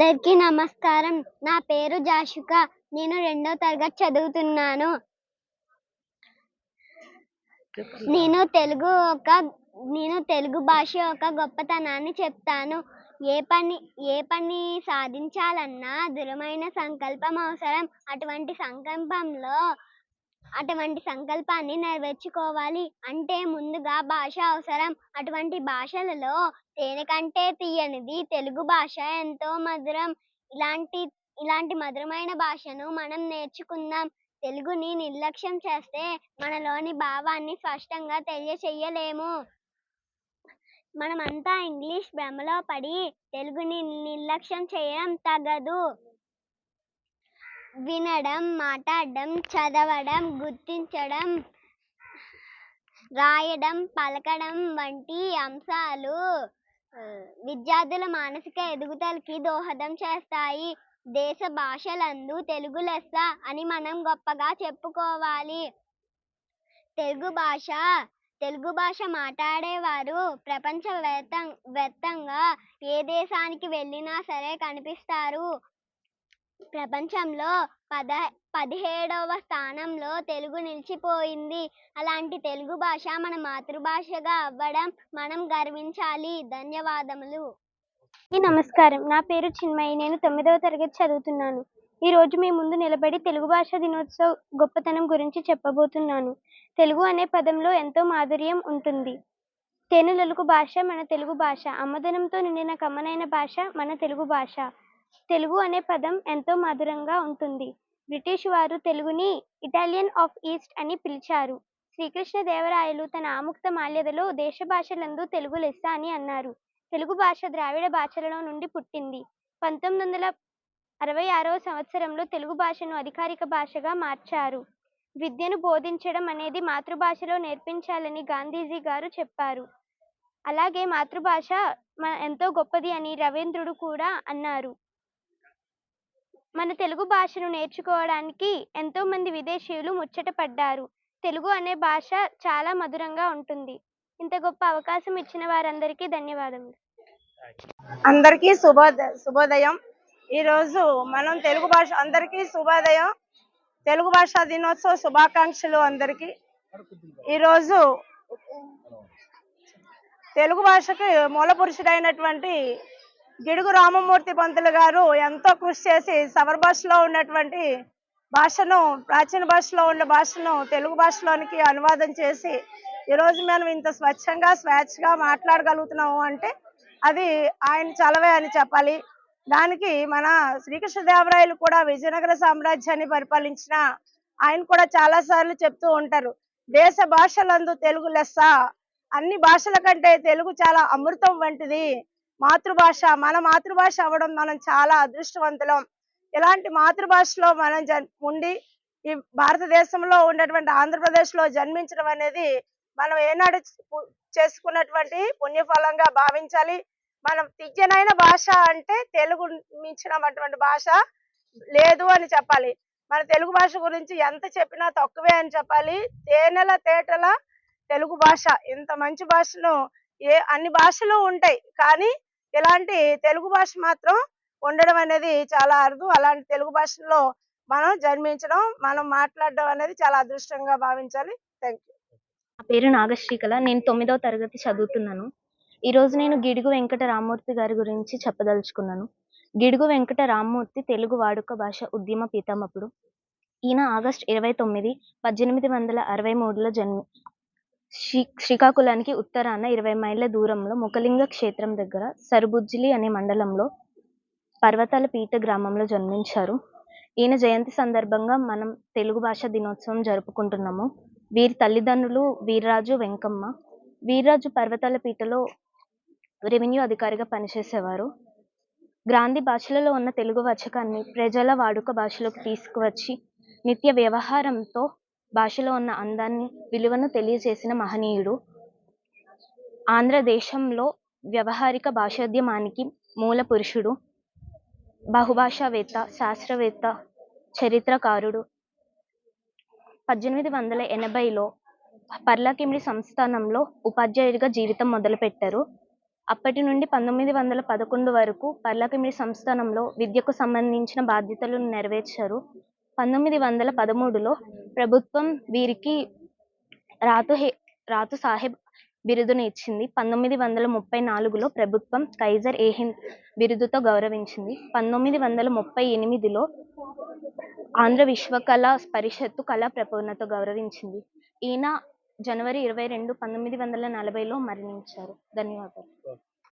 అందరికీ నమస్కారం. నా పేరు జాషిక. నేను రెండో తరగతి చదువుతున్నాను. నేను తెలుగు ఒక నేను తెలుగు భాష యొక్క గొప్పతనాన్ని చెప్తాను. ఏ పని ఏ పని సాధించాలన్నా దృఢమైన సంకల్పం అవసరం. అటువంటి సంకల్పంలో అటువంటి సంకల్పాన్ని నెరవేర్చుకోవాలి. అంటే ముందుగా భాష అవసరం. అటువంటి భాషలలో తేనె కంటే తీయనిది తెలుగు భాష ఎంతో మధురం. ఇలాంటి ఇలాంటి మధురమైన భాషను మనం నేర్చుకుందాం. తెలుగుని నిర్లక్ష్యం చేస్తే మనలోని భావాన్ని స్పష్టంగా తెలియచేయలేము మనమంతా ఇంగ్లీష్ భ్రమలో పడి తెలుగుని నిర్లక్ష్యం చేయడం తగదు. వినడం మాట్లాడడం చదవడం గుర్తించడం రాయడం పలకడం వంటి అంశాలు విద్యార్థుల మానసిక ఎదుగుదలకి దోహదం చేస్తాయి. దేశ భాషలందు తెలుగు లెస్స అని మనం గొప్పగా చెప్పుకోవాలి. తెలుగు భాష తెలుగు భాష మాట్లాడేవారు ప్రపంచ వ్యాప్తంగా ఏ దేశానికి వెళ్ళినా సరే కనిపిస్తారు. ప్రపంచంలో పద పదిహేడవ స్థానంలో తెలుగు నిలిచిపోయింది. అలాంటి తెలుగు భాష మన మాతృభాషగా అవ్వడం మనం గర్వించాలి. ధన్యవాదములు. నమస్కారం. నా పేరు చిన్మయి. నేను తొమ్మిదవ తరగతి చదువుతున్నాను. ఈ రోజు మీ ముందు నిలబడి తెలుగు భాష దినోత్సవ గొప్పతనం గురించి చెప్పబోతున్నాను. తెలుగు అనే పదంలో ఎంతో మాధుర్యం ఉంటుంది. తేనెలొలుకు భాష మన తెలుగు భాష. అమ్మదనంతో నిండిన కమ్మనైన భాష మన తెలుగు భాష. తెలుగు అనే పదం ఎంతో మధురంగా ఉంటుంది. బ్రిటిష్ వారు తెలుగుని ఇటాలియన్ ఆఫ్ ఈస్ట్ అని పిలిచారు. శ్రీకృష్ణదేవరాయలు తన ఆముక్త మాల్యదలో దేశ భాషలందు తెలుగు లెస్స అని అన్నారు. తెలుగు భాష ద్రావిడ భాషలలో నుండి పుట్టింది. పంతొమ్మిది వందల అరవై ఆరవ సంవత్సరంలో తెలుగు భాషను అధికారిక భాషగా మార్చారు. విద్యను బోధించడం అనేది మాతృభాషలో నేర్పించాలని గాంధీజీ గారు చెప్పారు. అలాగే మాతృభాష ఎంతో గొప్పది అని రవీంద్రుడు కూడా అన్నారు. మన తెలుగు భాషను నేర్చుకోవడానికి ఎంతో మంది విదేశీయులు ముచ్చటపడ్డారు తెలుగు అనే భాష చాలా మధురంగా ఉంటుంది. ఇంత గొప్ప అవకాశం ఇచ్చిన వారందరికీ ధన్యవాదములు. అందరికీ శుభోద శుభోదయం. ఈరోజు మనం తెలుగు భాష అందరికీ శుభోదయం. తెలుగు భాషా దినోత్సవ శుభాకాంక్షలు అందరికీ. ఈరోజు తెలుగు భాషకి మూల పురుషుడైనటువంటి గిడుగు రామమూర్తి పంతులు గారు ఎంతో కృషి చేసి సవర భాషలో ఉన్నటువంటి భాషను ప్రాచీన భాషలో ఉన్న భాషను తెలుగు భాషలోనికి అనువాదం చేసి ఈరోజు మనం ఇంత స్వచ్ఛంగా స్వేచ్ఛగా మాట్లాడగలుగుతున్నాము అంటే అది ఆయన చలవే అని చెప్పాలి. దానికి మన శ్రీకృష్ణదేవరాయలు కూడా విజయనగర సామ్రాజ్యాన్ని పరిపాలించిన ఆయన కూడా చాలా సార్లు చెప్తూ ఉంటారు దేశ భాషలందు తెలుగు లెస్స అన్ని భాషల కంటే తెలుగు చాలా అమృతం వంటిది. మాతృభాష మన మాతృభాష అవ్వడం మనం చాలా అదృష్టవంతులం. ఇలాంటి మాతృభాషలో మనం జన్ ఉండి ఈ భారతదేశంలో ఉన్నటువంటి ఆంధ్రప్రదేశ్లో జన్మించడం అనేది మనం ఏనాడు చేసుకున్నటువంటి పుణ్యఫలంగా భావించాలి. మనం తియ్యనైన భాష అంటే తెలుగు మించినటువంటి భాష లేదు అని చెప్పాలి. మన తెలుగు భాష గురించి ఎంత చెప్పినా తక్కువే అని చెప్పాలి. తేనెల తేటల తెలుగు భాష. ఇంత మంచి భాషను ఏ అన్ని భాషలు ఉంటాయి. కానీ ఇలాంటి తెలుగు భాష మాత్రం ఉండడం అనేది చాలా అరుదు. అలాంటి తెలుగు భాషలో మనం జన్మించడం మనం మాట్లాడడం అనేది చాలా అదృష్టంగా భావించాలి. థ్యాంక్ యూ నా పేరు నాగశ్రీకళ. నేను తొమ్మిదవ తరగతి చదువుతున్నాను. ఈ రోజు నేను గిడుగు వెంకట రామ్మూర్తి గారి గురించి చెప్పదలుచుకున్నాను. గిడుగు వెంకట రామ్మూర్తి తెలుగు వాడుక భాష ఉద్యమ పీతామపుడు ఈయన ఆగస్ట్ ఇరవై తొమ్మిది పద్దెనిమిది వందల అరవై మూడులో జన్మి శ్రీ శ్రీకాకుళానికి ఉత్తరాన ఇరవై మైళ్ళ దూరంలో ముఖలింగ క్షేత్రం దగ్గర సరుబుజ్జిలి అనే మండలంలో పర్వతాల పీఠ గ్రామంలో జన్మించారు. ఈయన జయంతి సందర్భంగా మనం తెలుగు భాష దినోత్సవం జరుపుకుంటున్నాము. వీరి తల్లిదండ్రులు వీర్రాజు వెంకమ్మ. వీర్రాజు పర్వతాల పీఠలో రెవెన్యూ అధికారిగా పనిచేసేవారు. గ్రాంధీ భాషలలో ఉన్న తెలుగు వచకాన్ని ప్రజల వాడుక భాషలోకి తీసుకువచ్చి నిత్య వ్యవహారంతో భాషలో ఉన్న అందాన్ని విలువను తెలియజేసిన మహనీయుడు. ఆంధ్రదేశంలో వ్యవహారిక భాషోద్యమానికి మూల పురుషుడు బహుభాషావేత్త శాస్త్రవేత్త చరిత్రకారుడు. పద్దెనిమిది వందల ఎనభైలో పర్లాకిమిడి సంస్థానంలో ఉపాధ్యాయుడిగా జీవితం మొదలుపెట్టారు. అప్పటి నుండి పంతొమ్మిది వందల పదకొండు వరకు పర్లాకిమిడి సంస్థానంలో విద్యకు సంబంధించిన బాధ్యతలను నెరవేర్చారు. పంతొమ్మిది వందల పదమూడులో ప్రభుత్వం వీరికి రాతు హే రాతు సాహెబ్ బిరుదును ఇచ్చింది పంతొమ్మిది వందల ముప్పై నాలుగులో ప్రభుత్వం కైజర్ ఏ హింద్ బిరుదుతో గౌరవించింది. పంతొమ్మిది వందల ముప్పై ఎనిమిదిలో ఆంధ్ర విశ్వకళా పరిషత్తు కళా ప్రపూర్ణతో గౌరవించింది. ఈయన జనవరి ఇరవై రెండు పంతొమ్మిది వందల నలభైలో మరణించారు. ధన్యవాదాలు.